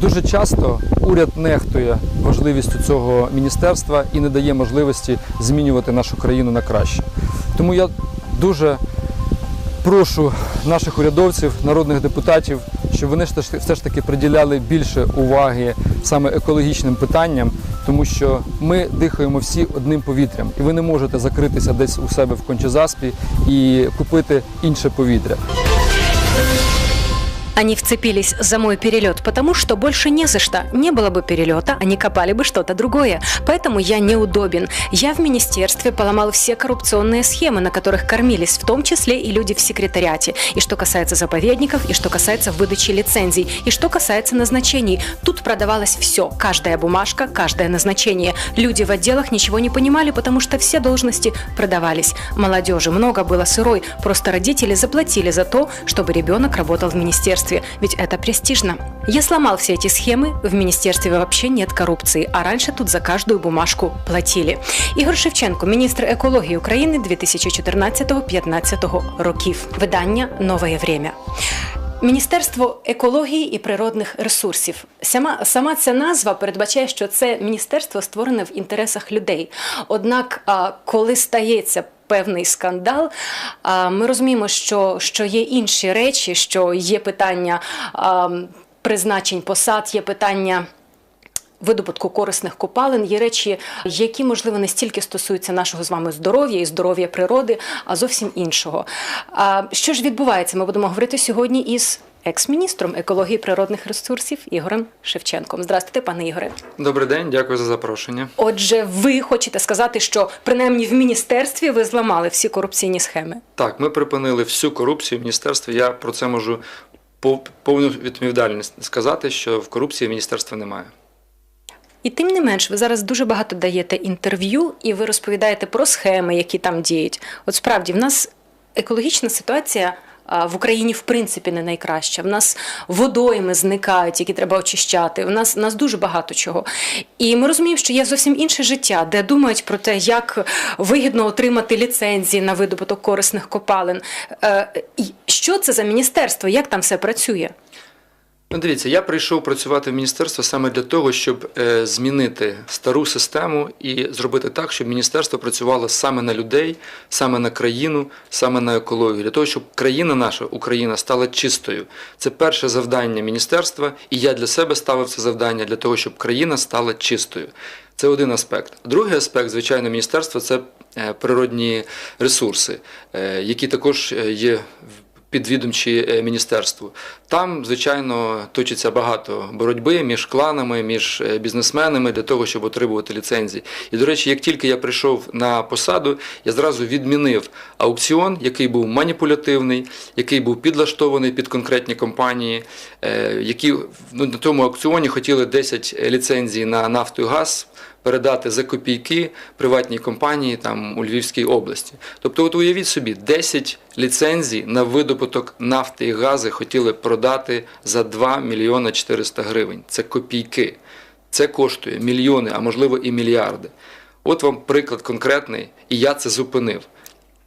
Дуже часто уряд нехтує важливістю цього міністерства і не дає можливості змінювати нашу країну на краще. Тому я дуже прошу наших урядовців, народних депутатів, щоб вони все ж таки приділяли більше уваги саме екологічним питанням, тому що ми дихаємо всі одним повітрям, і ви не можете закритися десь у себе в кончезаспі і купити інше повітря. Они вцепились за мой перелет, потому что больше не за что. Не было бы перелета, они копали бы что-то другое. Поэтому я неудобен. Я в министерстве поломал все коррупционные схемы, на которых кормились, в том числе и люди в секретариате. И что касается заповедников, и что касается выдачи лицензий, и что касается назначений. Тут продавалось все. Каждая бумажка, каждое назначение. Люди в отделах ничего не понимали, потому что все должности продавались. Молодежи много было сырой. Просто родители заплатили за то, чтобы ребенок работал в министерстве. Ведь это престижно. Я сломал все эти схемы. В министерстве вообще нет коррупции. А раньше тут за каждую бумажку платили. Ігор Шевченко, міністр екології України 2014-2015 років. Видання Нове время. Міністерство екології і природних ресурсів. Сама, сама ця назва передбачає, що це міністерство створене в інтересах людей. Однак, а, коли стається певний скандал, ми розуміємо, що, що є інші речі, що є питання призначень посад, є питання. Видобутку корисних копалин є речі, які можливо не стільки стосуються нашого з вами здоров'я і здоров'я природи, а зовсім іншого. А що ж відбувається? Ми будемо говорити сьогодні із екс-міністром екології природних ресурсів Ігорем Шевченком. Здравствуйте, пане Ігоре. Добрий день, дякую за запрошення. Отже, ви хочете сказати, що принаймні в міністерстві ви зламали всі корупційні схеми? Так, ми припинили всю корупцію в міністерстві. Я про це можу пов- повну відповідальність сказати, що в корупції міністерства немає. І тим не менш, ви зараз дуже багато даєте інтерв'ю, і ви розповідаєте про схеми, які там діють. От справді, в нас екологічна ситуація. В Україні в принципі не найкраща. В нас водойми зникають, які треба очищати. В нас, в нас дуже багато чого. І ми розуміємо, що є зовсім інше життя, де думають про те, як вигідно отримати ліцензії на видобуток корисних копалин. Е, Що це за міністерство? Як там все працює? Ну, дивіться, я прийшов працювати в міністерство саме для того, щоб е, змінити стару систему і зробити так, щоб міністерство працювало саме на людей, саме на країну, саме на екологію, для того, щоб країна наша, Україна, стала чистою. Це перше завдання міністерства, і я для себе ставив це завдання для того, щоб країна стала чистою. Це один аспект. Другий аспект, звичайно, міністерства це е, природні ресурси, е, які також є в підвідомчі е, міністерству. Там, звичайно, точиться багато боротьби між кланами, між е, бізнесменами для того, щоб отримувати ліцензії. І, до речі, як тільки я прийшов на посаду, я зразу відмінив аукціон, який був маніпулятивний, який був підлаштований під конкретні компанії, е, які ну, на тому аукціоні хотіли 10 ліцензій на нафту і газ передати за копійки приватній компанії там у Львівській області. Тобто, от уявіть собі, 10 ліцензій на видобуток нафти і гази хотіли продати за 2 мільйони 400 гривень. Це копійки. Це коштує мільйони, а можливо і мільярди. От вам приклад конкретний, і я це зупинив.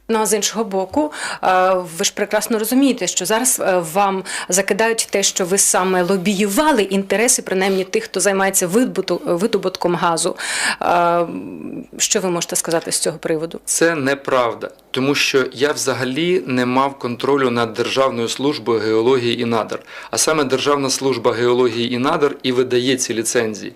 Ну а з іншого боку, е, ви ж прекрасно розумієте, що зараз е, вам закидають те, що ви саме лобіювали інтереси, принаймні тих, хто займається видобутком газу. Е, Що ви можете сказати з цього приводу? Це неправда, тому що я взагалі не мав контролю над Державною службою геології і надр. А саме Державна служба геології і надр і видає ці ліцензії.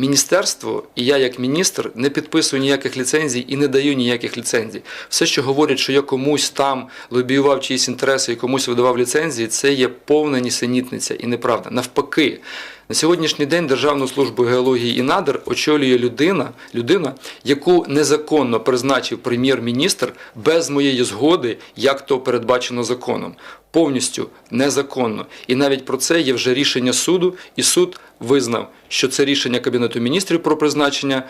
Міністерство і я, як міністр, не підписую ніяких ліцензій і не даю ніяких ліцензій. Все, що говорять, що я комусь там лобіював чиїсь інтереси і комусь видавав ліцензії, це є повна нісенітниця і неправда. Навпаки, на сьогоднішній день Державну службу геології і надр очолює людина, людина, яку незаконно призначив прем'єр-міністр без моєї згоди, як то передбачено законом. Повністю незаконно. І навіть про це є вже рішення суду, і суд визнав, що це рішення Кабінету міністрів про призначення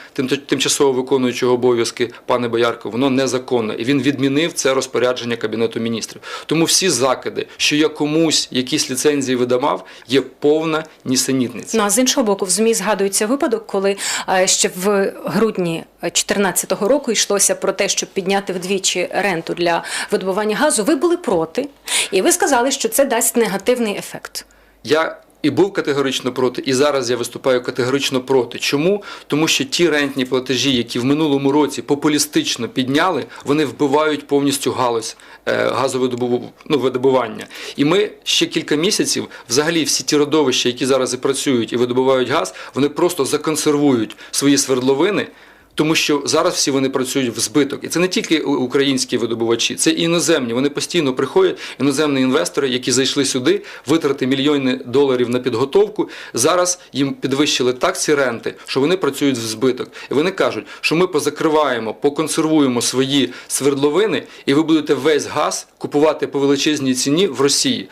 тимчасово виконуючого обов'язки пане Боярко, воно незаконне. І він відмінив це розпорядження Кабінету міністрів. Тому всі закиди, що я комусь якісь ліцензії видавав, є повна нісенітниця. Ну а з іншого боку, в ЗМІ згадується випадок, коли е, ще в грудні 2014 року йшлося про те, щоб підняти вдвічі ренту для видобування газу. Ви були проти, і ви сказали, що це дасть негативний ефект. Я і був категорично проти, і зараз я виступаю категорично проти. Чому? Тому що ті рентні платежі, які в минулому році популістично підняли, вони вбивають повністю галузь е, газовидобу- ну. І ми ще кілька місяців, взагалі, всі ті родовища, які зараз і працюють і видобувають газ, вони просто законсервують свої свердловини. Тому що зараз всі вони працюють в збиток, і це не тільки українські видобувачі, це і іноземні. Вони постійно приходять, іноземні інвестори, які зайшли сюди, витрати мільйони доларів на підготовку. Зараз їм підвищили так ці ренти, що вони працюють в збиток. І вони кажуть, що ми позакриваємо, поконсервуємо свої свердловини, і ви будете весь газ купувати по величезній ціні в Росії.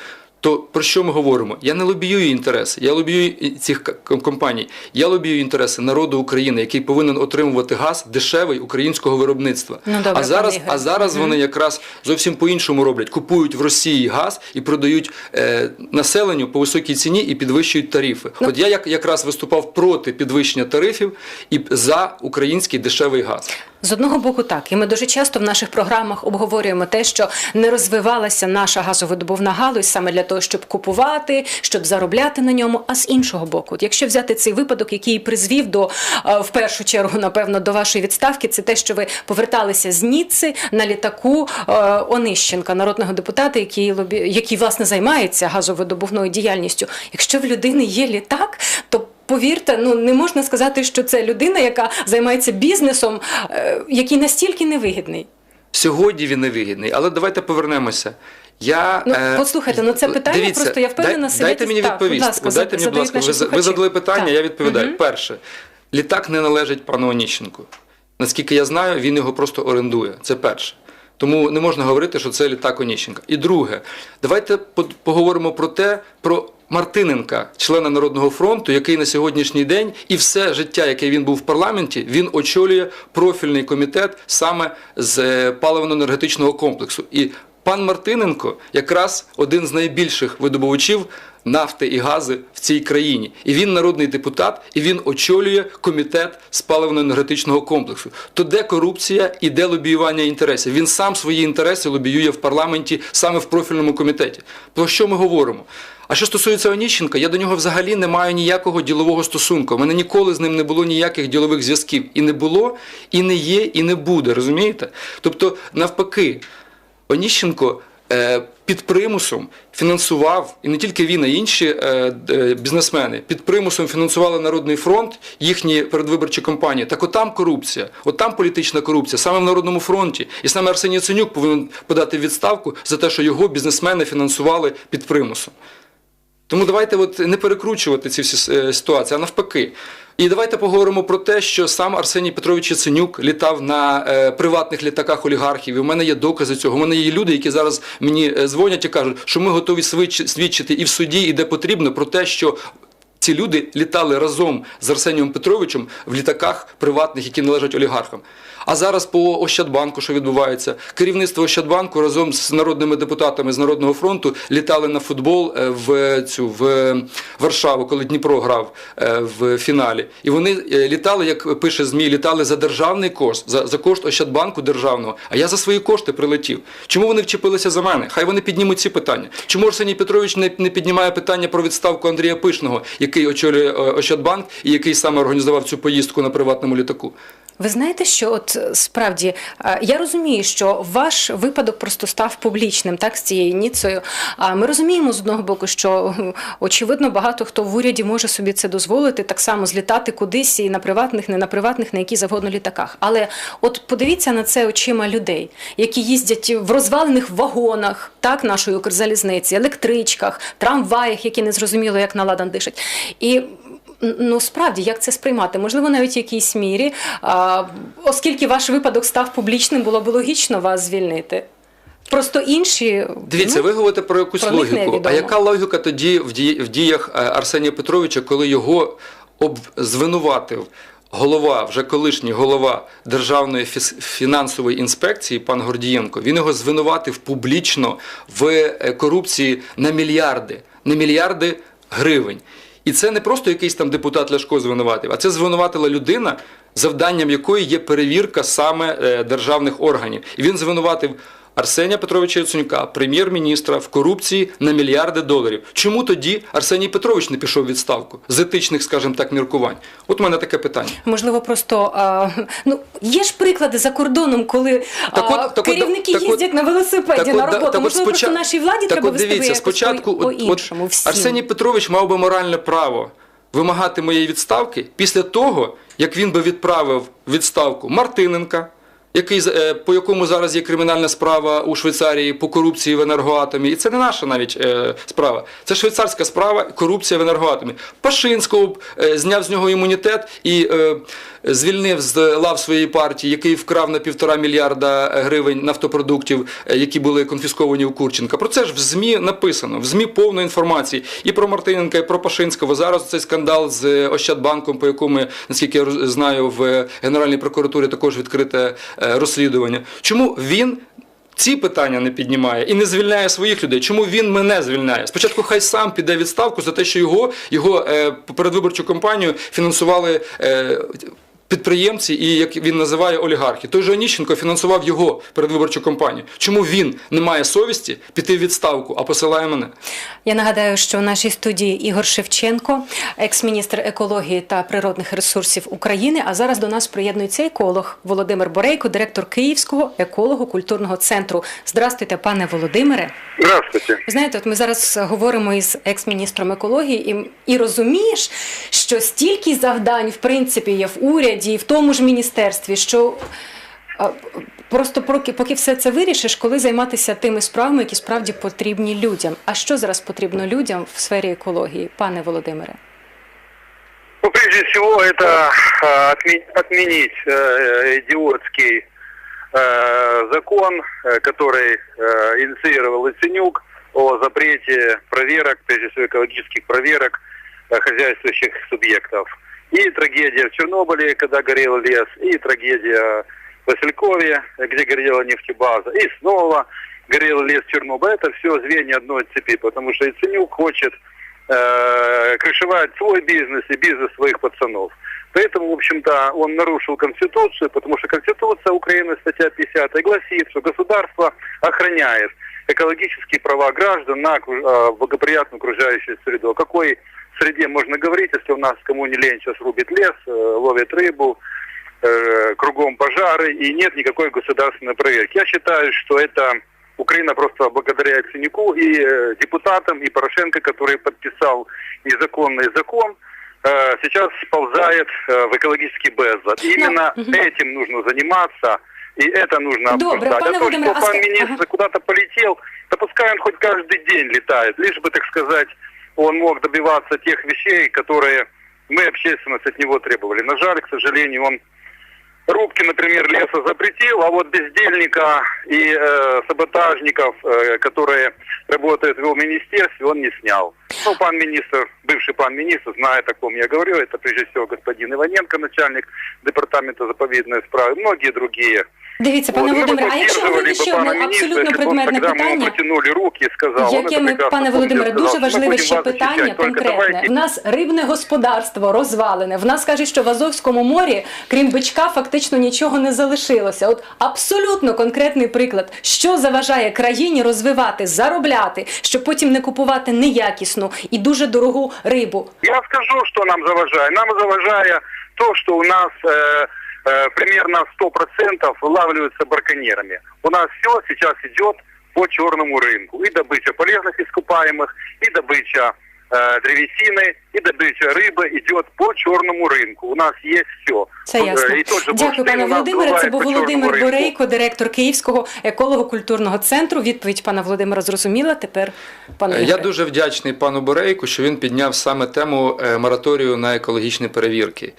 То про що ми говоримо? Я не лобіюю інтереси, я лобіюю цих компаній. Я лобіюю інтереси народу України, який повинен отримувати газ дешевий українського виробництва. Ну, добре, а зараз, а зараз вони якраз зовсім по-іншому роблять. Купують в Росії газ і продають е, населенню по високій ціні і підвищують тарифи. Ну. От я як, якраз виступав проти підвищення тарифів і за український дешевий газ. З одного боку, так, і ми дуже часто в наших програмах обговорюємо те, що не розвивалася наша газовидобувна галузь саме для того, щоб купувати, щоб заробляти на ньому. А з іншого боку, якщо взяти цей випадок, який призвів до е, в першу чергу, напевно, до вашої відставки, це те, що ви поверталися з Ніцци на літаку е, Онищенка, народного депутата, який лобі... який власне займається газовидобувною діяльністю. Якщо в людини є літак, то Повірте, ну не можна сказати, що це людина, яка займається бізнесом, е, який настільки невигідний. Сьогодні він невигідний, але давайте повернемося. Я, Ну, е, послухайте, ну, це питання просто, я впевнена, дай- Дайте мені відповісти. ласка, дайте мені, будь ласка, ви, ви задали питання, Так. я відповідаю. Мгм. Перше, літак не належить пану Оніщенку. Наскільки я знаю, він його просто орендує. Це перше. Тому не можна говорити, що це літак Оніщенка. І друге, давайте по- поговоримо про те, про Мартиненка, члена Народного фронту, який на сьогоднішній день і все життя, яке він був в парламенті, він очолює профільний комітет саме з е, паливно-енергетичного комплексу. І пан Мартиненко якраз один з найбільших видобувачів нафти і гази в цій країні. І він народний депутат, і він очолює комітет з паливно-енергетичного комплексу. То де корупція і де лобіювання інтересів? Він сам свої інтереси лобіює в парламенті саме в профільному комітеті. Про що ми говоримо? А що стосується Оніщенка, я до нього взагалі не маю ніякого ділового стосунку. У мене ніколи з ним не було ніяких ділових зв'язків. І не було, і не є, і не буде. Розумієте? Тобто, навпаки, Оніщенко е, під примусом фінансував, і не тільки він, а інші е, е, бізнесмени, під примусом фінансували Народний фронт, їхні передвиборчі кампанії. Так отам корупція, отам політична корупція, саме в Народному фронті. І саме Арсеній Яценюк повинен подати відставку за те, що його бізнесмени фінансували під примусом. Тому давайте от не перекручувати ці всі е, ситуації, а навпаки. І давайте поговоримо про те, що сам Арсеній Петрович Яценюк літав на е, приватних літаках олігархів. І в мене є докази цього. У мене є люди, які зараз мені е, дзвонять і кажуть, що ми готові свідчити і в суді, і де потрібно про те, що ці люди літали разом з Арсенієм Петровичем в літаках приватних, які належать олігархам. А зараз по Ощадбанку, що відбувається, керівництво Ощадбанку разом з народними депутатами з Народного фронту літали на футбол е, в цю в Варшаву, коли Дніпро грав е, в фіналі. І вони е, літали, як пише ЗМІ, літали за державний кошт, за, за кошт Ощадбанку державного. А я за свої кошти прилетів. Чому вони вчепилися за мене? Хай вони піднімуть ці питання. Чому Арсеній Петрович не, не піднімає питання про відставку Андрія Пишного, який очолює е, Ощадбанк і який саме організував цю поїздку на приватному літаку? Ви знаєте, що от е, справді я розумію, що ваш випадок просто став публічним, так з цією ніцею. А ми розуміємо з одного боку, що очевидно багато хто в уряді може собі це дозволити, так само злітати кудись і на приватних, не на приватних, на які завгодно літаках. Але от подивіться на це очима людей, які їздять в розвалених вагонах, так нашої Укрзалізниці, електричках, трамваях, які не зрозуміло, як на ладан дишать. І Ну, справді, як це сприймати? Можливо, навіть в якійсь мірі, а, оскільки ваш випадок став публічним, було б логічно вас звільнити. Просто інші Дивіться, ну, ви говорите про якусь про логіку. А яка логіка тоді в, дії, в діях е, Арсенія Петровича, коли його об, звинуватив голова, вже колишній голова Державної фінансової інспекції, пан Гордієнко, він його звинуватив публічно в е, корупції на мільярди, на мільярди гривень. І це не просто якийсь там депутат Ляшко звинуватив, а це звинуватила людина, завданням якої є перевірка саме е, державних органів. І він звинуватив Арсенія Петровича Яценюка, прем'єр-міністра в корупції на мільярди доларів. Чому тоді Арсеній Петрович не пішов відставку з етичних, скажімо так, міркувань? От у мене таке питання. Можливо, просто а, ну є ж приклади за кордоном, коли Так а, от- так керівники так їздять на велосипеді Так на роботу. так Можливо, просто нашій владі так треба от дивіться, спочатку по, от- от всім. Арсеній Петрович мав би моральне право вимагати моєї відставки після того, як він би відправив відставку Мартиненка, який, е, по якому зараз є кримінальна справа у Швейцарії по корупції в енергоатомі. І це не наша навіть е, справа. Це швейцарська справа корупція в енергоатомі. Пашинського е, зняв з нього імунітет і звільнив з лав своєї партії, який вкрав на півтора мільярда гривень нафтопродуктів, е, які були конфісковані у Курченка. Про це ж в ЗМІ написано, в ЗМІ повно інформації і про Мартиненка, і про Пашинського. Зараз цей скандал з Ощадбанком, по якому, наскільки я знаю, в Генеральній прокуратурі також відкрите е, розслідування. Чому він ці питання не піднімає і не звільняє своїх людей. Чому він мене звільняє? Спочатку хай сам піде відставку за те, що його, його е, передвиборчу кампанію фінансували. Е, Підприємці і як він називає олігархи. Той же Оніщенко фінансував його передвиборчу кампанію. Чому він не має совісті піти в відставку, а посилає мене? Я нагадаю, що в нашій студії Ігор Шевченко, екс-міністр екології та природних ресурсів України. А зараз до нас приєднується еколог Володимир Борейко, директор Київського еколого-культурного центру. Здрастуйте, пане Володимире. Здравствуйте. Ви знаєте, от ми зараз говоримо із екс-міністром екології, і, і розумієш, що стільки завдань, в принципі, є в уряді, і в тому ж міністерстві, що а, просто поки, поки все це вирішиш, коли займатися тими справами, які справді потрібні людям. А що зараз потрібно людям в сфері екології, пане Володимире? Ну, прежде всего, это э, отме- отменить э, идиотский э, закон, э, который э, инициировал Яценюк о запрете проверок, прежде всего экологических проверок э, хозяйствующих субъектов. И трагедия в Чернобыле, когда горел лес, и трагедия в Василькове, где горела нефтебаза, и снова горел лес Чернобыля. Это все звенья одной цепи, потому что Яценюк хочет э, крышевать свой бизнес и бизнес своих пацанов. Поэтому, в общем-то, он нарушил Конституцию, потому что Конституция Украины, статья 50, гласит, что государство охраняет экологические права граждан на э, благоприятную окружающую среду. О какой среде можно говорить, если у нас кому не лень сейчас рубит лес, э, ловит рыбу, э, кругом пожары и нет никакой государственной проверки. Я считаю, что это Украина просто благодаря Яценюку и э, депутатам, и Порошенко, который подписал незаконный закон, сейчас сползает в экологический безлад. И именно этим нужно заниматься, и это нужно Добре, обсуждать. пане а то, Володимире, что а пан министр ага. куда-то полетел, да пускай он хоть каждый день летает, лишь бы, так сказать, он мог добиваться тех вещей, которые мы, общественность, от него требовали. На жаль, к сожалению, он рубки, например, леса запретил, а вот бездельника и э, саботажников, э, которые работают в его министерстве, он не снял. Ну, пан министр, бывший пан министр, знает, о ком я говорю, это прежде всего господин Иваненко, начальник департамента заповедной справы, многие другие. Дивіться, пане Вот, мы бы Володимире, а якщо поддерживали говорити бы ще пана одне министра, абсолютно если бы он предметне тогда мы ему питання. протянули руки и сказал, он Яке это ми, прекрасно пане помнит, Володимире, сказал, дуже что мы важливе будем ще вас питання защищать, только конкретне. давайте В нас рибне господарство розвалене. В нас кажуть, що в Азовському морі, крім бичка, фактично нічого не залишилося. От абсолютно конкретний приклад, що заважає країні розвивати, заробляти, щоб потім не купувати неякісну і дуже дорогу рибу. Я скажу, что нам заважает. Нам заважает то, что у нас э, э, примерно 100% вылавливаются браконьерами. У нас все сейчас идет по черному рынку. И добыча полезных ископаемых, и добыча э, древесины, и добыча рыбы идет по черному рынку. У нас есть все. Це ясно. И тот же Дякую, бурштин пане у нас Володимире. Це бывает був по черному Володимир рынку. Борейко, директор Київського еколого-культурного центру. Відповідь пана Володимира зрозуміла. Тепер пане Е, Я Ігоре. дуже вдячний пану Борейку, що він підняв саме тему е, мораторію на екологічні перевірки.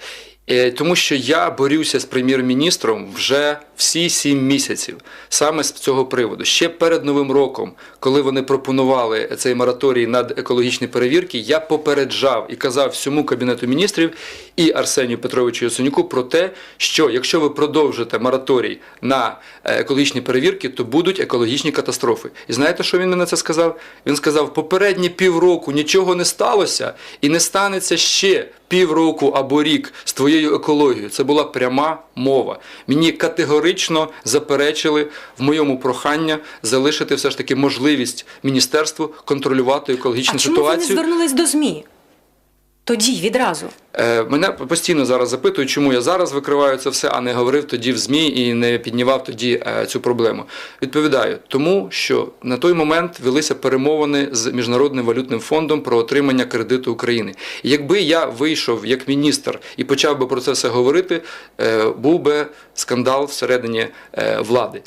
Е, Тому що я борюся з прем'єр-міністром вже всі сім місяців саме з цього приводу. Ще перед Новим роком, коли вони пропонували цей мораторій над екологічні перевірки, я попереджав і казав всьому кабінету міністрів і Арсенію Петровичу Яценюку про те, що якщо ви продовжите мораторій на е, екологічні перевірки, то будуть екологічні катастрофи. І знаєте, що він мені це сказав? Він сказав: попередні півроку нічого не сталося і не станеться ще півроку або рік з твоєю екологією. Це була пряма мова. Мені категорично категорично заперечили в моєму прохання залишити все ж таки можливість міністерству контролювати екологічну А чому ви не звернулись до ЗМІ? Тоді, відразу. Е, Мене постійно зараз запитують, чому я зараз викриваю це все, а не говорив тоді в ЗМІ і не піднімав тоді е, цю проблему. Відповідаю, тому що на той момент велися перемовини з Міжнародним валютним фондом про отримання кредиту України. Якби я вийшов як міністр і почав би про це все говорити, е, був би скандал всередині влади.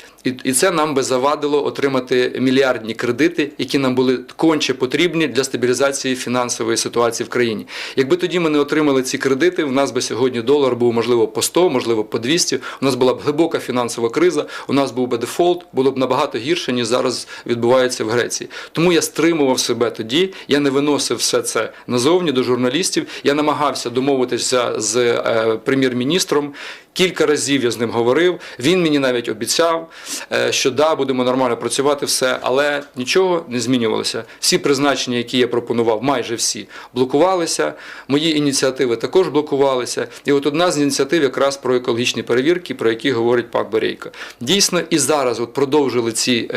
І це нам би завадило отримати мільярдні кредити, які нам були конче потрібні для стабілізації фінансової ситуації в країні. Якби тоді ми не отримали ці кредити, в нас би сьогодні долар був можливо по 100, можливо по 200, У нас була б глибока фінансова криза, у нас був би дефолт, було б набагато гірше, ніж зараз відбувається в Греції. Тому я стримував себе тоді, я не виносив все це назовні до журналістів. Я намагався домовитися з е, прем'єр-міністром. Кілька разів я з ним говорив. Він мені навіть обіцяв, е, що да, будемо нормально працювати, все, але нічого не змінювалося. Всі призначення, які я пропонував, майже всі блокувалися. Мої ініціативи також блокувалися. І от одна з ініціатив якраз про екологічні перевірки, про які говорить пан Борейко. Дійсно, і зараз от продовжили ці.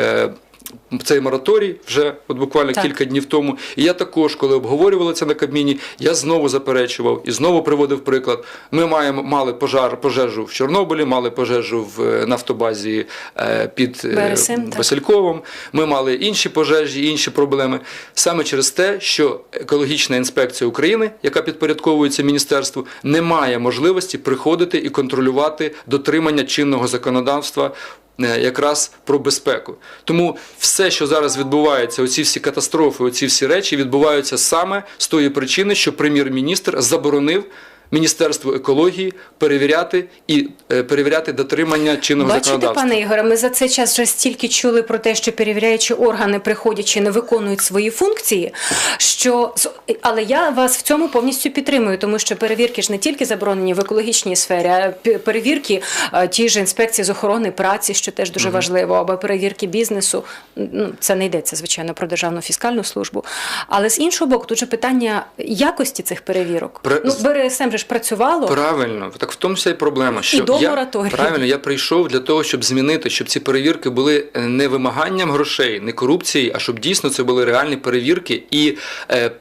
Е, цей мораторій вже от буквально Так. кілька днів тому. І я також, коли обговорювали це на Кабміні, я знову заперечував і знову приводив приклад. Ми маємо мали пожар, пожежу в Чорнобилі, мали пожежу в е, нафтобазі е, під е, БРСМ, так. Васильковим. Ми мали інші пожежі, інші проблеми. Саме через те, що екологічна інспекція України, яка підпорядковується міністерству, не має можливості приходити і контролювати дотримання чинного законодавства. Е, Якраз про безпеку. Тому все, що зараз відбувається, оці всі катастрофи, оці всі речі відбуваються саме з тої причини, що прем'єр-міністр заборонив Міністерству екології перевіряти і е, перевіряти дотримання чинного Бачите, законодавства. пане Ігоре, ми за цей час вже стільки чули про те, що перевіряючі органи, приходячи, не виконують свої функції. Що але я вас в цьому повністю підтримую, тому що перевірки ж не тільки заборонені в екологічній сфері, а пе- перевірки е, ті ж інспекції з охорони праці, що теж дуже важливо, або перевірки бізнесу. Ну це не йдеться звичайно про державну фіскальну службу. Але з іншого боку, тут же питання якості цих перевірок. Пре- Ну БРСМ же ж працювало. Правильно, так в тому вся і проблема. Що до я, мораторії. Правильно, я прийшов для того, щоб змінити, щоб ці перевірки були е, не вимаганням грошей, не корупції, а щоб дійсно це були реальні перевірки і. Е,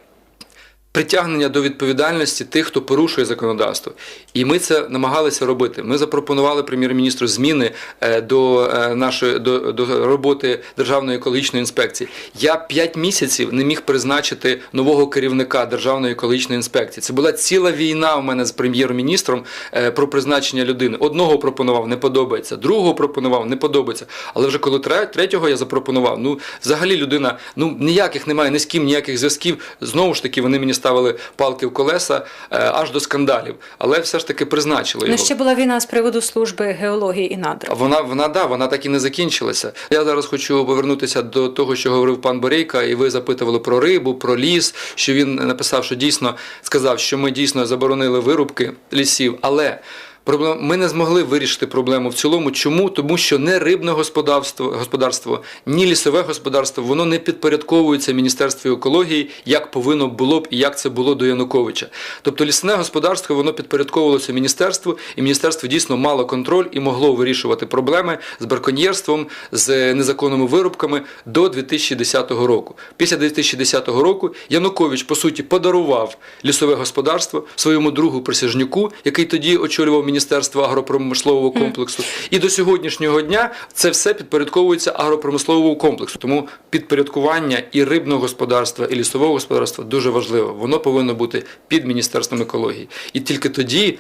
Притягнення до відповідальності тих, хто порушує законодавство, і ми це намагалися робити. Ми запропонували прем'єр-міністру зміни е, до е, нашої до, до роботи Державної екологічної інспекції. Я п'ять місяців не міг призначити нового керівника Державної екологічної інспекції. Це була ціла війна у мене з прем'єр-міністром е, про призначення людини. Одного пропонував, не подобається, другого пропонував, не подобається. Але вже коли тре- третього я запропонував, ну взагалі людина, ну ніяких немає ні з ким, ніяких зв'язків. Знову ж таки, вони мені ставили палки в колеса е, аж до скандалів. Але все ж таки призначили Ну, ще була війна з приводу служби геології і надр. Вона, вона да, вона так і не закінчилася. Я зараз хочу повернутися до того, що говорив пан Борейка, і ви запитували про рибу, про ліс. Що він написав, що дійсно сказав, що ми дійсно заборонили вирубки лісів, але. Ми не змогли вирішити проблему в цілому. Чому? Тому що не рибне господарство, господарство, ні лісове господарство, воно не підпорядковується Міністерству екології, як повинно було б і як це було до Януковича. Тобто лісне господарство воно підпорядковувалося міністерству, і міністерство дійсно мало контроль і могло вирішувати проблеми з браконьєрством, з незаконними вирубками до 2010 року. Після 2010 року Янукович по суті подарував лісове господарство своєму другу присяжнюку, який тоді очолював міністерство агропромислового комплексу. І до сьогоднішнього дня це все підпорядковується агропромисловому комплексу. Тому підпорядкування і рибного господарства, і лісового господарства дуже важливо. Воно повинно бути під міністерством екології. І тільки тоді.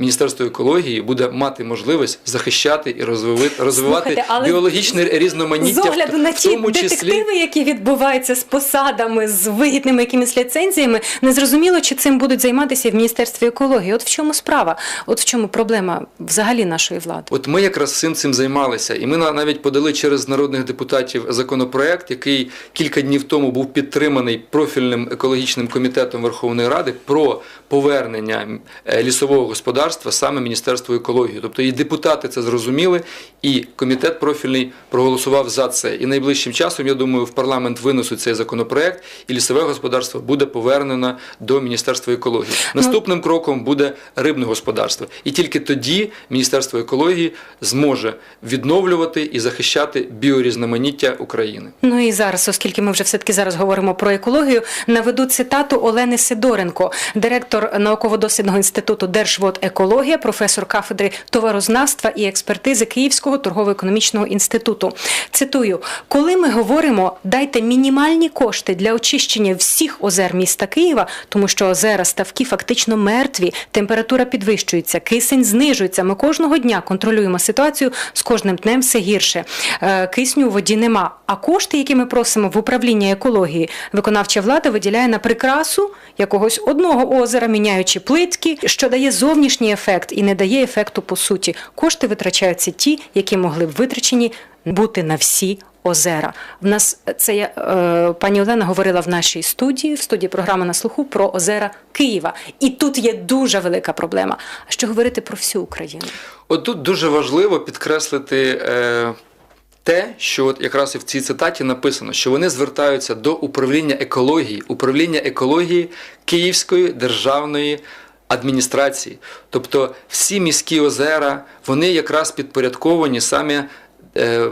Міністерство екології буде мати можливість захищати і розвивати, розвивати біологічне різноманіття, З огляду на ті тому числі які відбуваються з посадами, з вигідними якимись ліцензіями, незрозуміло, чи цим будуть займатися в Міністерстві екології. От в чому справа, от в чому проблема взагалі нашої влади. От ми якраз цим цим займалися, і ми на- навіть подали через народних депутатів законопроект, який кілька днів тому був підтриманий профільним екологічним комітетом Верховної Ради про повернення е, лісового господарства господарства саме Міністерство екології. Тобто і депутати це зрозуміли, і комітет профільний проголосував за це. І найближчим часом, я думаю, в парламент винесуть цей законопроект, і лісове господарство буде повернено до Міністерства екології. Наступним кроком буде рибне господарство. І тільки тоді Міністерство екології зможе відновлювати і захищати біорізноманіття України. Ну і зараз, оскільки ми вже все-таки зараз говоримо про екологію, наведу цитату Олени Сидоренко, директор науково-дослідного інституту Держводекологія, професор кафедри товарознавства і експертизи Київського торгово-економічного інституту. Цитую: коли ми говоримо, дайте мінімальні кошти для очищення всіх озер міста Києва, тому що озера ставки фактично мертві, температура підвищується, кисень знижується. Ми кожного дня контролюємо ситуацію з кожним днем все гірше. Е, Кисню у воді нема. А кошти, які ми просимо в управління екології, виконавча влада виділяє на прикрасу якогось одного озера, міняючи плитки, що дає зовнішній ефект і не дає ефекту по суті. Кошти витрачаються ті, які могли б витрачені бути на всі. Озера в нас це я, е, пані Олена говорила в нашій студії, в студії програми на слуху про озера Києва. І тут є дуже велика проблема. А що говорити про всю Україну? От тут дуже важливо підкреслити е, те, що от якраз і в цій цитаті написано, що вони звертаються до управління екології, управління екології Київської державної адміністрації. Тобто всі міські озера, вони якраз підпорядковані саме. е,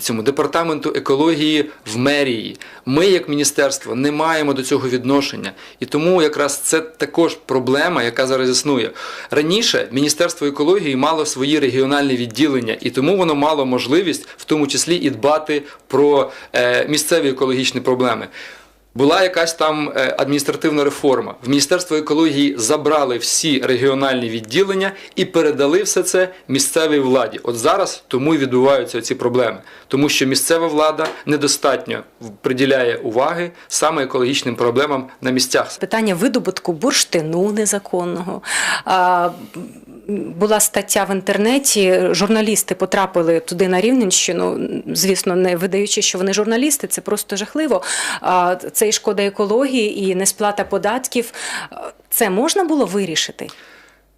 Цьому департаменту екології в мерії. Ми, як міністерство, не маємо до цього відношення. І тому якраз це також проблема, яка зараз існує. Раніше Міністерство екології мало свої регіональні відділення, і тому воно мало можливість, в тому числі, і дбати про е, місцеві екологічні проблеми. Була якась там е, адміністративна реформа. В Міністерство екології забрали всі регіональні відділення і передали все це місцевій владі. От зараз тому і відбуваються ці проблеми, тому що місцева влада недостатньо приділяє уваги саме екологічним проблемам на місцях. Питання видобутку бурштину незаконного. Була стаття в інтернеті. Журналісти потрапили туди на Рівненщину. Звісно, не видаючи, що вони журналісти, це просто жахливо. Це і шкода екології, і несплата податків. Це можна було вирішити?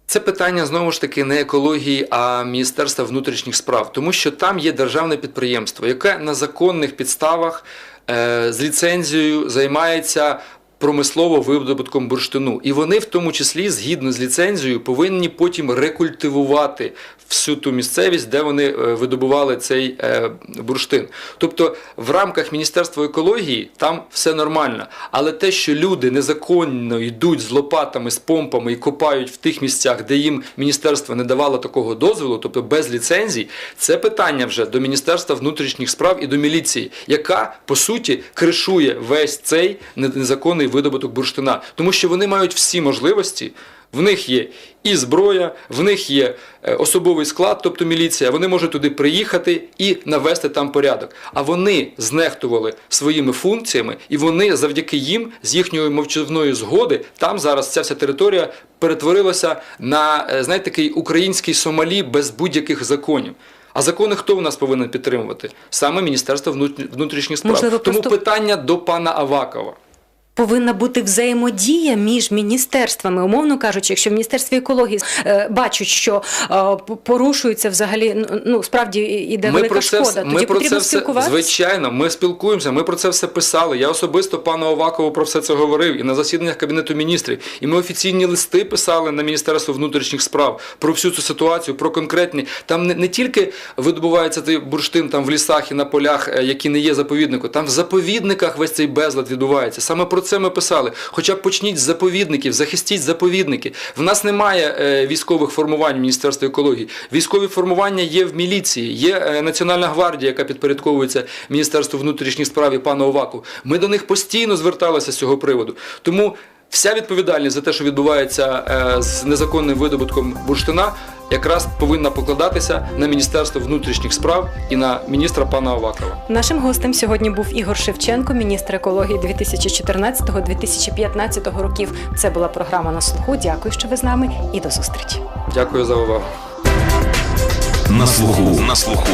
Це питання знову ж таки не екології, а Міністерства внутрішніх справ, тому що там є державне підприємство, яке на законних підставах е, з ліцензією займається. Промислово видобутком бурштину, і вони, в тому числі, згідно з ліцензією, повинні потім рекультивувати всю ту місцевість, де вони е, видобували цей е, бурштин. Тобто, в рамках Міністерства екології там все нормально. Але те, що люди незаконно йдуть з лопатами, з помпами і копають в тих місцях, де їм міністерство не давало такого дозволу, тобто без ліцензій, це питання вже до Міністерства внутрішніх справ і до міліції, яка по суті кришує весь цей незаконний видобуток бурштина, тому що вони мають всі можливості. В них є і зброя, в них є е, особовий склад, тобто міліція. Вони можуть туди приїхати і навести там порядок. А вони знехтували своїми функціями, і вони завдяки їм, з їхньої мовчазної згоди, там зараз ця вся територія перетворилася на е, знаєте, такий український Сомалі без будь-яких законів. А закони хто в нас повинен підтримувати? Саме Міністерство внут- внутрішніх справ. Можливо, Тому просто- питання до пана Авакова. Повинна бути взаємодія між міністерствами, умовно кажучи, якщо в міністерстві екології е, бачать, що е, порушується взагалі, ну, справді іде велика шкода. все, Тоді ми про потрібно це все, спілкуватися. звичайно, ми спілкуємося, ми про це все писали. Я особисто пану Овакову про все це говорив і на засіданнях Кабінету міністрів. І ми офіційні листи писали на Міністерство внутрішніх справ про всю цю ситуацію, про конкретні. Там не, не тільки видобувається цей бурштин там в лісах і на полях, е, які не є заповідником, там в заповідниках весь цей безлад відбувається. Саме про це ми писали. Хоча б почніть з заповідників, захистіть заповідники. В нас немає е, військових формувань Міністерства екології. Військові формування є в міліції, є е, Національна гвардія, яка підпорядковується Міністерству внутрішніх справ і пану Оваку. Ми до них постійно зверталися з цього приводу. Тому вся відповідальність за те, що відбувається е, з незаконним видобутком бурштина, якраз повинна покладатися на Міністерство внутрішніх справ і на міністра пана Овакова. Нашим гостем сьогодні був Ігор Шевченко, міністр екології 2014-2015 років. Це була програма на слуху. Дякую, що ви з нами, і до зустрічі. Дякую за увагу. На слуху. На слуху.